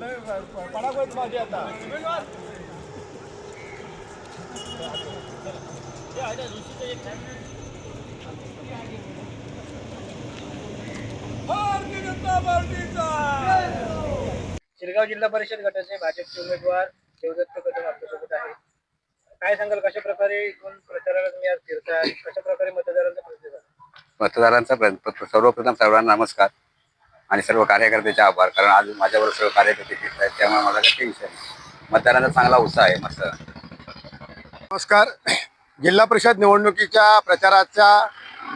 माझी आता. भारतीय जनता पार्टीचा. शिरगाव जिल्हा परिषद गटाचे भाजपचे उमेदवार देवदत्त कदम आपल्यासोबत आहे काय सांगाल कशा प्रकारे इथून प्रचाराला तुम्ही आज फिरताय? कशा प्रकारे मतदारांचा प्रतिसाद? आहे? मतदारांचा प्र- प्र- सर्वप्रथम सर्वांना नमस्कार. आणि सर्व कार्यकर्त्याचे आभार कारण आज माझ्याबरोबर सर्व कार्यकर्ते फिरत आहेत त्यामुळे मला काही विषय नाही. मतदारांचा चांगला उत्साह आहे मस्त. नमस्कार. जिल्हा परिषद निवडणुकीच्या प्रचाराच्या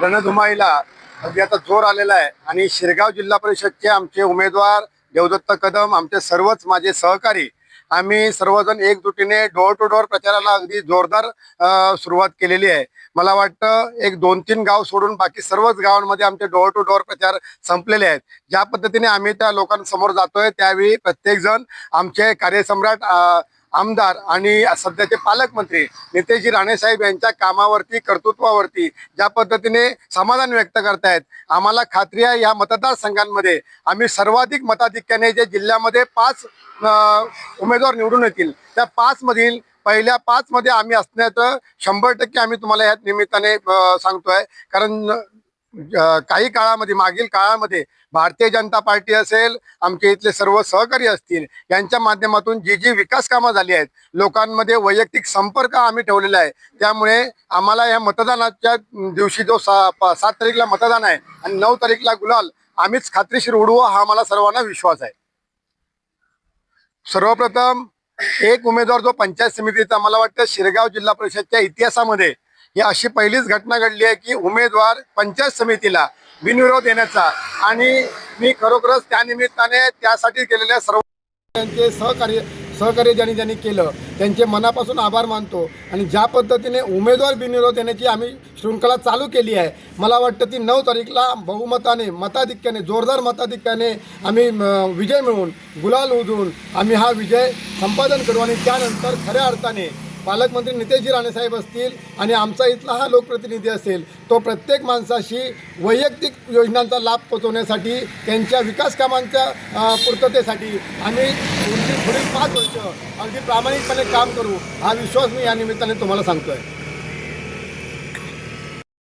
रणधुमाईला अगदी आता जोर आलेला आहे. आणि शिरगाव जिल्हा परिषदचे आमचे उमेदवार देवदत्त कदम आमचे सर्वच माझे सहकारी आम्ही सर्वजण एकजुटीने डोअर टू डोअर प्रचाराला अगदी जोरदार सुरुवात केलेली आहे. मला वाटतं एक दोन तीन गाव सोडून बाकी सर्वच गावांमध्ये आमचे डोअर टू डोअर प्रचार संपलेले आहेत. ज्या पद्धतीने आम्ही त्या लोकांसमोर जातोय त्यावेळी प्रत्येकजण आमचे कार्यसम्राट आमदार आणि सध्याचे पालकमंत्री नितेशजी राणेसाहेब यांच्या कामावरती कर्तृत्वावरती ज्या पद्धतीने समाधान व्यक्त करतायत आम्हाला खात्री आहे या मतदारसंघांमध्ये आम्ही सर्वाधिक मताधिक्याने जे जिल्ह्यामध्ये पाच उमेदवार निवडून येतील त्या पाचमधील पहिल्या पाचमध्ये आम्ही असण्याचं शंभर टक्के आम्ही तुम्हाला या निमित्ताने सांगतोय. कारण काही काळामध्ये मागील काळामध्ये भारतीय जनता पार्टी असेल आमचे इथले सर्व सहकारी असतील यांच्या माध्यमातून जी जी विकास कामं झाली आहेत लोकांमध्ये वैयक्तिक संपर्क आम्ही ठेवलेला आहे. त्यामुळे आम्हाला या मतदानाच्या दिवशी जो सा सात तारीखला मतदान आहे आणि नऊ तारीखला गुलाल आम्हीच खात्रीशीर उडवू हा आम्हाला सर्वांना विश्वास आहे. सर्वप्रथम एक उमेदवार जो पंचायत समितीचा मला वाटतं शिरगाव जिल्हा परिषदच्या इतिहासामध्ये ही अशी पहिलीच घटना घडली आहे की उमेदवार पंचायत समितीला बिनविरोध येण्याचा आणि मी खरोखरच त्या निमित्ताने त्यासाठी केलेल्या सर्व त्यांचे सहकार्य सहकार्य ज्यांनी ज्यांनी केलं त्यांचे मनापासून आभार मानतो. आणि ज्या पद्धतीने उमेदवार बिनविरोध देण्याची आम्ही शृंखला चालू केली आहे मला वाटतं ती नऊ तारीखला बहुमताने मताधिक्याने जोरदार मताधिक्याने आम्ही विजय मिळवून गुलाल उधळून आम्ही हा विजय संपादन करू. आणि त्यानंतर खऱ्या अर्थाने पालकमंत्री नितेशजी राणेसाहेब असतील आणि आमचा इथला हा लोकप्रतिनिधी असेल तो प्रत्येक माणसाशी वैयक्तिक योजनांचा लाभ पोचवण्यासाठी त्यांच्या विकास कामांच्या पूर्ततेसाठी आम्ही पुढील पाच वर्ष अगदी प्रामाणिकपणे काम करू हा विश्वास मी या निमित्ताने तुम्हाला सांगतो आहे